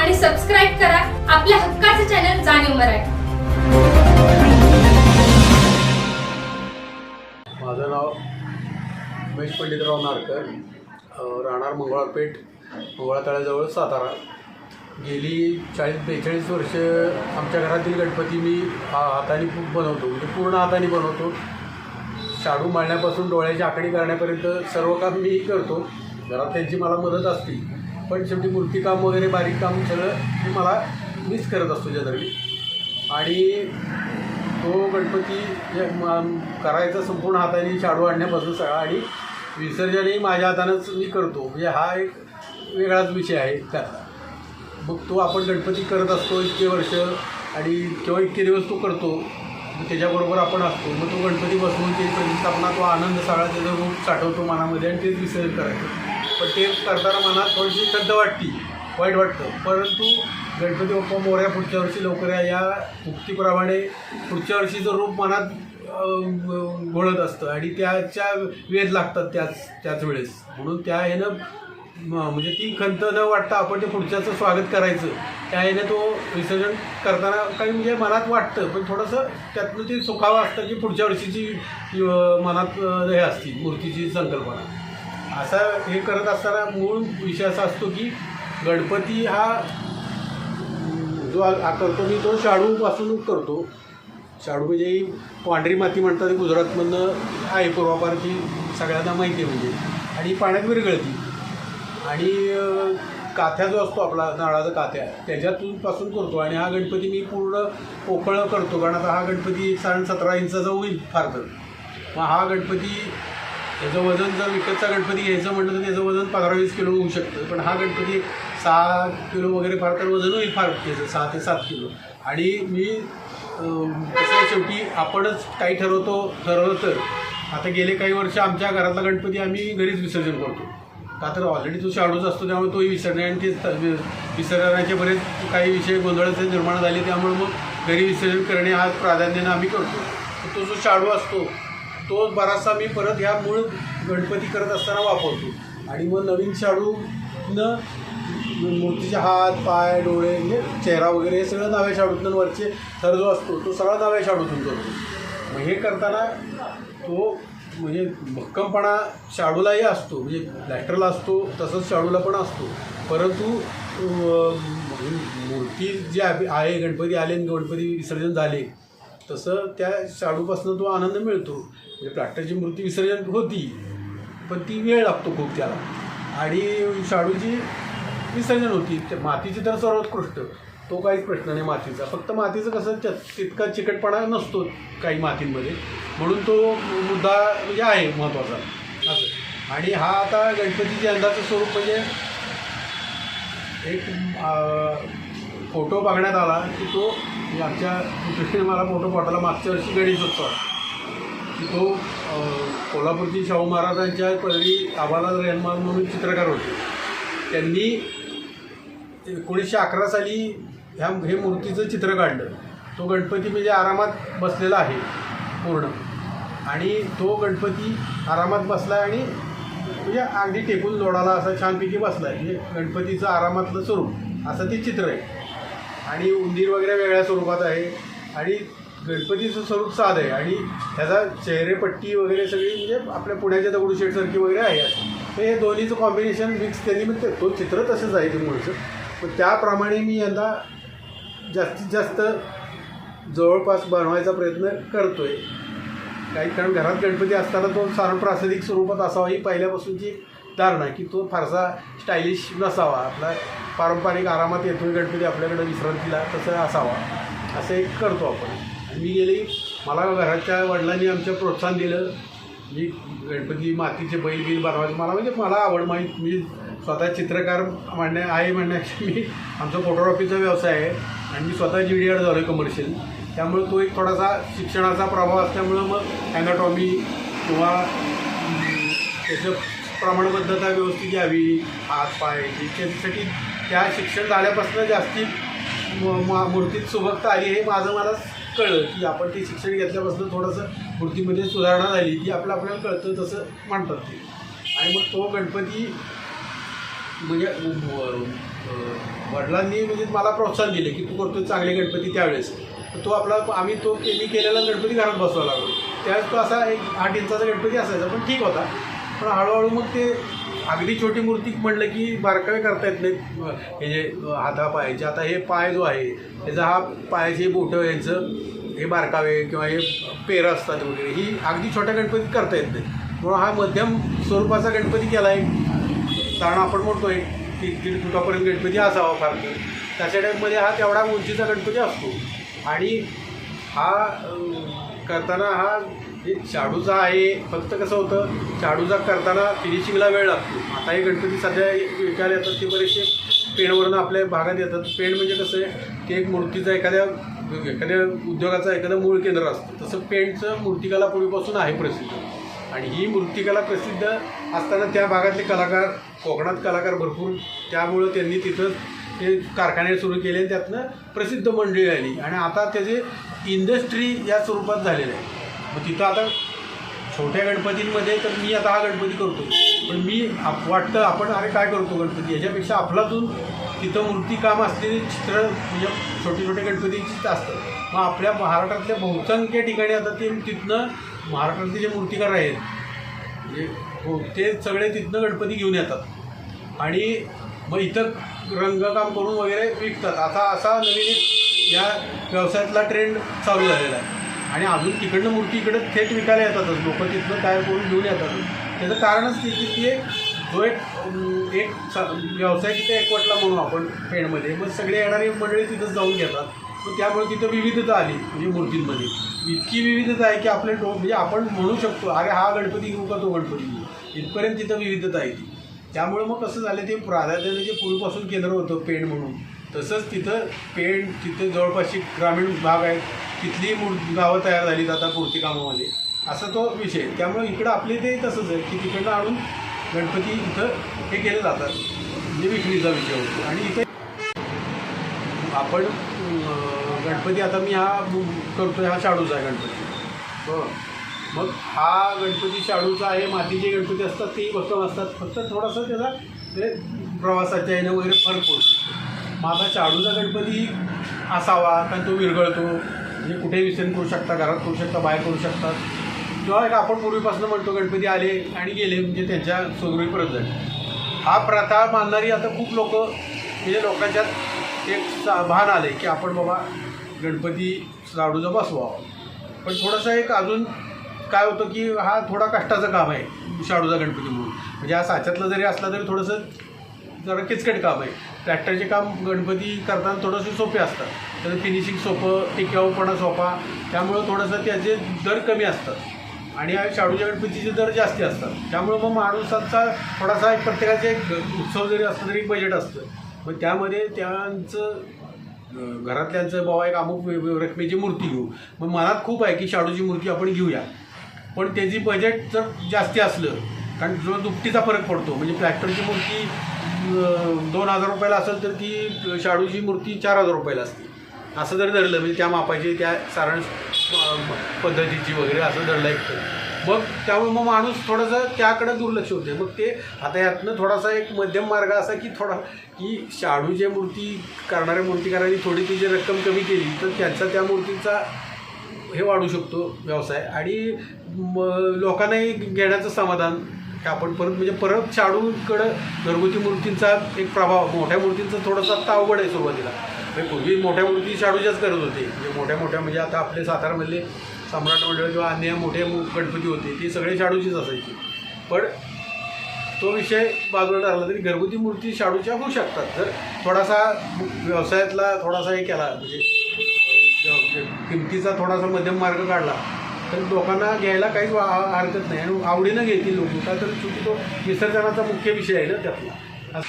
आणि सबस्क्राईब करा आपल्या हक्काचं चॅनल जाणीव मराठी. माझं नाव उमेश पंडितराव नारकर राहणार राहणार मंगळारपेठ मंगळातळ्याजवळ सातारा. गेली चाळीस बेचाळीस वर्ष आमच्या घरातील गणपती मी हा हाताने बनवतो. म्हणजे पूर्ण हाताने बनवतो. शाडू माळण्यापासून डोळ्याची आखणी करण्यापर्यंत सर्व काम मी करतो. घरात त्यांची मला मदत असते. पण शेवटी मूर्तीकाम वगैरे बारीक काम सगळं हे मला मीच करत असतो जनरली आणि तो गणपती जे करायचा संपूर्ण हाताने शाडू आणण्यापासून सगळा आणि विसर्जनही माझ्या हातानंच मी करतो. म्हणजे हा एक वेगळाच विषय आहे त्यातला मग तो आपण गणपती करत असतो इतके वर्ष आणि किंवा इतके दिवस तो करतो मग त्याच्याबरोबर आपण असतो. मग तो गणपती बसवून ते प्रतिष्ठापना तो आनंद सगळा त्याचा रूप साठवतो मनामध्ये आणि तेच विसर्जन करायचं. पण ते करताना मनात थोडीशी खद्द वाटती वाईट वाटतं परंतु गणपती बाप्पा मोऱ्या पुढच्या वर्षी लवकर या उक्तीप्रमाणे पुढच्या वर्षीचं रूप मनात घोळत असतं आणि त्याच्या वेध लागतात त्याच त्याच वेळेस. म्हणून त्या ह्यानं म- म्हणजे ती खंत न वाटता आपण ते पुढच्याचं स्वागत करायचं त्या ह्याने तो विसर्जन करताना काही म्हणजे मनात वाटतं पण थोडंसं त्यातनं ते सुखावं असतं की पुढच्या वर्षीची मनात हे असती मूर्तीची संकल्पना. असा हे करत असताना मूळ विषय असा असतो की गणपती हा जो आ- करतो मी तो शाडूपासून करतो. शाडू म्हणजे ही पांढरी माती म्हणतात गुजरातमधनं आहे पूर्वापार ती सगळ्यांना माहिती आहे म्हणजे. आणि पाण्यात विरघळती. आणि काथ्या जो असतो आपला नारळाचा काथ्या त्याच्यातून पासून करतो. आणि हा गणपती मी पूर्ण पोकळ करतो कारण आता हा गणपती साधारण सतरा इंचाचा होईल फार तर. मग हा गणपती त्याचं वजन जर विकतचा गणपती घ्यायचं म्हटलं तर त्याचं वजन पंधरा वीस किलो होऊ शकतं. पण हा गणपती सहा किलो वगैरे फार तर वजन होईल फार त्याचं सहा ते सात किलो. आणि मी कसं शेवटी आपणच काही ठरवतो ठरवलं तर. आता गेले काही वर्ष आमच्या घरातला गणपती आम्ही घरीच विसर्जन करतो. का तर ऑलरेडी तो शाडूच असतो त्यामुळे तोही विसरणे आणि ते विसर्जनाचे बरेच काही विषय गोंधळाचे निर्माण झाले त्यामुळे मग घरी विसर्जन करणे हा प्राधान्यानं आम्ही करतो. तर तो जो शाडू असतो तो बराचसा मी परत ह्या मूळ गणपती करत असताना वापरतो. आणि मग नवीन शाडूनं मूर्तीचे हात पाय डोळे म्हणजे चेहरा वगैरे हे सगळं नव्या शाडूतून वरचे थर जो असतो तो सगळा नव्या शाडूतून करतो. मग हे करताना तो म्हणजे भक्कमपणा शाडूलाही असतो म्हणजे लॅटरला असतो तसंच शाडूला पण असतो. परंतु मूर्ती जी आहे आहे गणपती आले आणि गणपती विसर्जन झाले तसं त्या शाडूपासून तो आनंद मिळतो. म्हणजे प्राक्टरची मूर्ती विसर्जन होती पण ती वेळ लागतो खूप त्याला. आणि शाडूची विसर्जन होती. मातीची तर सर्वोत्कृष्ट तो काहीच प्रश्न नाही मातीचा. फक्त मातीचं कसं च तितका चिकटपणा नसतो काही मातींमध्ये. म्हणून तो मुद्दा म्हणजे आहे महत्त्वाचा. असं. आणि हा आता गणपतीचे यंदाचं स्वरूप म्हणजे एक फोटो बघण्यात आला की तो आमच्या मित्राने मला फोटो पाठवला मागच्या वर्षी गणेशोत्सव की तो कोल्हापूरची शाहू महाराजांच्या पदरी आबालाल रेहमान म्हणून चित्रकार होते. त्यांनी एकोणीसशे अकरा साली ह्या हे मूर्तीचं चित्र काढलं. तो गणपती म्हणजे आरामात बसलेला आहे पूर्ण. आणि तो गणपती आरामात बसला आहे आणि म्हणजे अगदी टेकून जोडाला असा छानपैकी बसला आहे. म्हणजे गणपतीचं आरामातलं स्वरूप असं ते चित्र आहे. आणि उंदीर वगैरे वेगळ्या स्वरूपात आहे. आणि गणपतीचं स्वरूप साध आहे. आणि त्याचा चेहरेपट्टी वगैरे सगळी म्हणजे आपल्या पुण्याच्या दगडूशेठसारखी वगैरे आहे. तर हे दोन्हीचं कॉम्बिनेशन मिक्स त्यांनी मग तो चित्र तसंच आहे ते मुळचं. पण त्याप्रमाणे मी यंदा जास्तीत जास्त जवळपास बनवायचा प्रयत्न करतो आहे काही कारण घरात गणपती असताना तो सारण प्रासादिक स्वरूपात असावा ही पहिल्यापासूनची धारणा आहे की तो फारसा स्टायलिश नसावा. आपला पारंपरिक आरामात येतोय गणपती आपल्याकडे विश्रांतीला तसं असावा. असं एक करतो आपण. मी गेली मला घराच्या वडिलांनी आमचं प्रोत्साहन दिलं. मी गणपती मातीचे बैल बिल बनवायचे. मला म्हणजे मला आवड माहीत. मी स्वतः चित्रकार म्हणण्या आहे म्हणण्याची मी आमचा फोटोग्राफीचा व्यवसाय आहे. आणि मी स्वतः जी डी आर झालो आहे कमर्शियल त्यामुळे तो एक थोडासा शिक्षणाचा प्रभाव असल्यामुळं मग ॲनाटॉमी किंवा त्याचं प्रमाणबद्धता व्यवस्थित यावी हात पाय त्याच्यासाठी त्या शिक्षण झाल्यापासून जास्ती म- मूर्तीत सुबकता आली हे माझं मला कळलं की आपण ते शिक्षण घेतल्यापासून थोडंसं मूर्तीमध्ये सुधारणा झाली की आपलं आपल्याला कळतं तसं म्हणतात ते. आणि मग तो गणपती म्हणजे वडिलांनी म्हणजे मला प्रोत्साहन दिले की तू करतो चांगले गणपती त्यावेळेस. तर तो आपला आम्ही तो मी केलेला गणपती घरात बसवा लागलो. त्यावेळेस तो असा एक आठ इंचाचा गणपती असायचा पण ठीक होता. पण हळूहळू मग ते अगदी छोटी मूर्ती म्हटलं की बारकावे करता येत नाहीत. हे जे हातापायाचे आता हे पाय जो आहे त्याचा हा पायाचे बोटं यांचं हे बारकावे किंवा हे पेरं असतात वगैरे ही अगदी छोट्या गणपतीत करता येत नाही म्हणून हा मध्यम स्वरूपाचा गणपती केला आहे कारण आपण म्हणतोय की दीड फुटापर्यंत गणपती असावा फार तर. त्याच्या टाईपमध्ये हा तेवढा उंचीचा गणपती असतो. आणि हा करताना हा शाडूचा आहे फक्त कसं होतं शाडूचा करताना फिनिशिंगला वेळ लागतो. आता हे गणपती सध्या विकायला येतात ते बरेचसे पेणवरून आपल्या भागात येतात. पेण म्हणजे कसं आहे ते एक मूर्तीचा एखाद्या एखाद्या उद्योगाचा एखादं मूळ केंद्र असतं. तसं पेंटचं मूर्तिकला पूर्वीपासून आहे प्रसिद्ध. आणि ही मूर्तिकला प्रसिद्ध असताना त्या भागातले कलाकार कोकणात कलाकार भरपूर. त्यामुळं त्यांनी तिथं ते कारखाने सुरू केले आणि त्यातनं प्रसिद्ध मंडळी आली. आणि आता त्याचे इंडस्ट्री या स्वरूपात झालेलं आहे. मग तिथं आता छोट्या गणपतींमध्ये तर मी आता हा गणपती करतो पण मी आप वाटतं आपण अरे काय करतो गणपती? याच्यापेक्षा आपलातून तिथं मूर्तिकाम असलेली चित्र म्हणजे छोटे छोटे गणपतीचीच असतं मग आपल्या महाराष्ट्रातल्या बहुसंख्य ठिकाणी आता ते तिथनं महाराष्ट्रातले जे मूर्तिकार आहेत म्हणजे हो ते सगळे तिथनं गणपती घेऊन येतात. आणि मग इथं रंगकाम करून वगैरे विकतात. आता असा नवीन या व्यवसायातला ट्रेंड चालू झालेला आहे. आणि अजून तिकडनं मूर्ती इकडं थेट विकायला येतातच लोक तिथनं तयार करून घेऊन येतातच त्याचं कारणच ते की ते जो एक एक स- व्यवसाय तिथे एकवटला म्हणून आपण पेणमध्ये. मग सगळे येणारी मंडळी तिथं जाऊन घेतात. मग त्यामुळे तिथं विविधता आली म्हणजे मूर्तींमध्ये. इतकी विविधता आहे की आपले डो म्हणजे आपण म्हणू शकतो अरे हा गणपती घेऊ का तो गणपती घेऊ? इथपर्यंत तिथं विविधता आहे ती. त्यामुळे मग कसं झालं ते प्राधान्याने जे पूर्वीपासून केंद्र होतं पेण म्हणून तसंच तिथं पेंट तिथे जवळपासची ग्रामीण भाग आहेत. तिथली मूळ गावं तयार झाली आता मूर्तिकामामध्ये असा तो विषय त्यामुळे इकडं आपले ते तसंच आहे की तिकडनं आणून गणपती इथं हे केले जातात. म्हणजे विक्रीचा विषय होतो. आणि इथे आपण गणपती आता मी हा करतो हा शाडूचा आहे गणपती. बरं मग हा गणपती शाडूचा आहे मातीचे गणपती असतात तेही भक्कम असतात. फक्त थोडासा त्याचा ते प्रवासाच्या येणं वगैरे फरक पडतो. मग आता शाडूचा गणपती असावा कारण तो विरघळतो. म्हणजे कुठेही विसर्जन करू शकता घरात करू शकता बाहेर करू शकतात किंवा एक आपण पूर्वीपासून म्हणतो गणपती आले आणि गेले म्हणजे त्यांच्या सगळी परत झाले. हा प्रथा मानणारी आता खूप लोक म्हणजे लोकांच्यात एक सा- भान आले की आपण बाबा गणपती शाडूचा बसवावा. पण थोडंसं एक अजून काय होतं की हा थोडा कष्टाचं काम आहे शाडूचा गणपती म्हणून. म्हणजे हा साच्यातलं जरी असला तरी थोडंसं जरा किचकट काम आहे. ट्रॅक्टरचे काम गणपती करताना थोडंसं सोपे असतात. त्याचं फिनिशिंग सोपं टिकाऊपणा सोपा. त्यामुळं थोडंसं त्याचे दर कमी असतात. आणि शाडूच्या गणपतीचे दर जास्ती असतात. त्यामुळं मग माणूसांचा थोडासा एक प्रत्येकाचे एक उत्सव जरी असला तरी एक बजेट असतं. मग त्यामध्ये त्यांचं घरातल्यांचं बाबा एक अमुक रकमेची मूर्ती घेऊ. मग मनात खूप आहे की शाडूची मूर्ती आपण घेऊया. पण त्याची बजेट जर जास्ती असलं कारण जो दुपटीचा फरक पडतो. म्हणजे प्लॅस्टरची मूर्ती दोन हजार रुपयाला असेल तर ती शाडूची मूर्ती चार हजार रुपयाला असते. असं जर धरलं म्हणजे त्या मापाची त्या सारण पद्धतीची वगैरे असं धरलं एक तर. मग त्यामुळे मग माणूस थोडंसं त्याकडे दुर्लक्ष होते. मग ते आता यातनं थोडासा एक मध्यम मार्ग असा की थोडा की शाडूच्या मूर्ती करणाऱ्या मूर्तिकारांनी थोडी ती जी रक्कम कमी केली तर त्यांचा त्या मूर्तीचा हे वाढू शकतो व्यवसाय. आणि लोकांनाही घेण्याचं समाधान की आपण परत म्हणजे परत शाडूकडं घरगुती मूर्तींचा एक प्रभाव मोठ्या मूर्तींचा थोडासा आता अवघड आहे सुरुवातीला. म्हणजे पूर्वी मोठ्या मूर्ती शाडूच्याच करत होते. म्हणजे मोठ्या मोठ्या म्हणजे आता आपले सातारामधले सम्राट मंडळ किंवा अन्य मोठे गणपती होते ती सगळे शाडूचीच असायची. पण तो विषय बाजूला टाकला तरी घरगुती मूर्ती शाडूच्या होऊ शकतात. जर थोडासा व्यवसायातला थोडासा हे केला. म्हणजे किमतीचा थोडासा मध्यम मार्ग काढला. तर लोकांना घ्यायला काहीच हरकत नाही. आणि आवडीनं घेतील लोक. का तर चुकी तो विसर्जनाचा मुख्य विषय आहे ना त्यातला.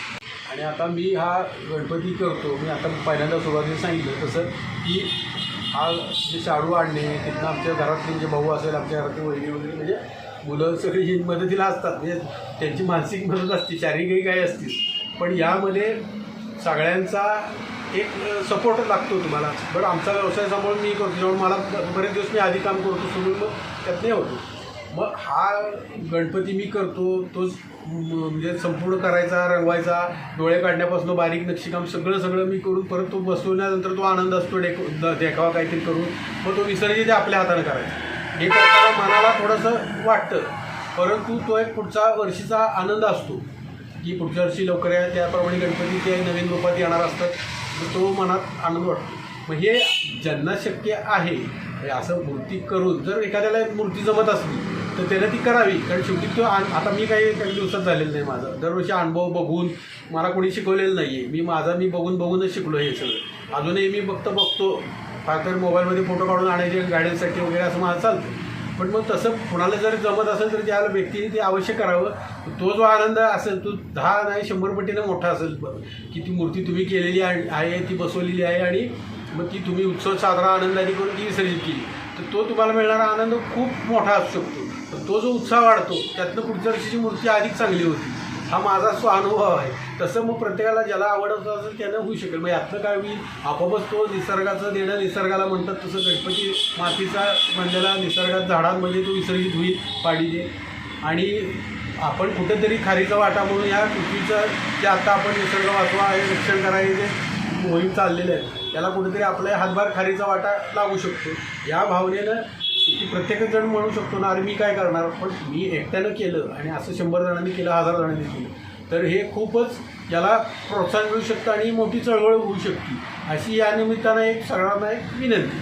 आणि आता मी हा गणपती करतो. मी आता पहिल्यांदा सुरुवातीला सांगितलं. तसं की हा जे शाडू आणणे तिथनं आमच्या घरातले जे भाऊ असेल आमच्या घरातली वहिनी वगैरे म्हणजे मुलं सगळी ही मदतीला असतात. म्हणजे त्यांची मानसिक मदत असते. शारीरिकही काही असतील. पण यामध्ये सगळ्यांचा एक सपोर्ट लागतो तुम्हाला. बरं आमचा व्यवसाय सांभाळून मी करतो. जेव्हा मला बरेच दिवस मी आधी काम करतो सोडून मग त्यात नाही होतो. मग हा गणपती मी करतो तोच म्हणजे संपूर्ण करायचा रंगवायचा डोळे काढण्यापासून बारीक नक्षीकाम सगळं सगळं मी करून परत तो बसवल्यानंतर तो आनंद असतो डेको द- देखावा काहीतरी करून. मग तो विसर्जित आपल्या हातानं करायचा. हे करताना मनाला थोडंसं वाटतं. परंतु तो एक पुढचा वर्षीचा आनंद असतो. की पुढच्या वर्षी लवकर आहे त्याप्रमाणे गणपती ते नवीन रूपात येणार असतात. तो मनात आनंद वाटतो. मग हे ज्यांना शक्य आहे असं मूर्ती करून जर एखाद्याला मूर्ती जमत असली तर त्यानं ती करावी. कारण शेवटी तो आता मी काही काही दिवसात झालेलं नाही माझं. दरवर्षी अनुभव बघून मला कोणी शिकवलेलं नाही आहे मी माझा मी बघून बघूनच शिकलो हे सगळं. अजूनही मी फक्त बघतो. फार तर मोबाईलमध्ये फोटो काढून आणायचे गाड्यांसाठी वगैरे असं माझं चालतं. पण मग तसं कुणाला जर जमत असेल तर त्या व्यक्तीने ते अवश्य करावं. तो जो आनंद असेल तो दहा नाही शंभर पटीनं मोठा असेल. की ती मूर्ती तुम्ही केलेली आहे ती बसवलेली आहे आणि मग ती तुम्ही उत्सव साजरा आनंदाने करून ती विसर्जित केली. तर तो तुम्हाला मिळणारा आनंद खूप मोठा असू शकतो. तर तो जो उत्साह वाढतो त्यातनं पुढच्या वर्षीची मूर्ती अधिक चांगली होती. हा माझा स्व अनुभव आहे. तसं मग प्रत्येकाला ज्याला आवडत असेल त्यानं होऊ शकेल. मग यातलं काय मी आपोआपच तो निसर्गाचं देणं निसर्गाला म्हणतात तसं गणपती मातीचा म्हणलेला निसर्गात झाडांमध्ये तो विसर्जित होईल पाडीने. आणि आपण कुठेतरी खारीचा वाटा म्हणून या पृथ्वीचं जे आत्ता आपण निसर्ग वाचवा हे रक्षण करायचे जे मोहीम चाललेलं आहे. त्याला कुठेतरी आपल्या हातभार खारीचा वाटा लागू शकतो. या भावनेनं की प्रत्येकच जण म्हणू शकतो ना अरे मी काय करणार? पण मी एकट्यानं केलं आणि असं शंभर जणांनी केलं हजार जणांनी केलं तर हे खूपच याला प्रोत्साहन मिळू शकतं आणि मोठी चळवळ होऊ शकते. अशी या निमित्तानं एक सगळ्यांना एक विनंती.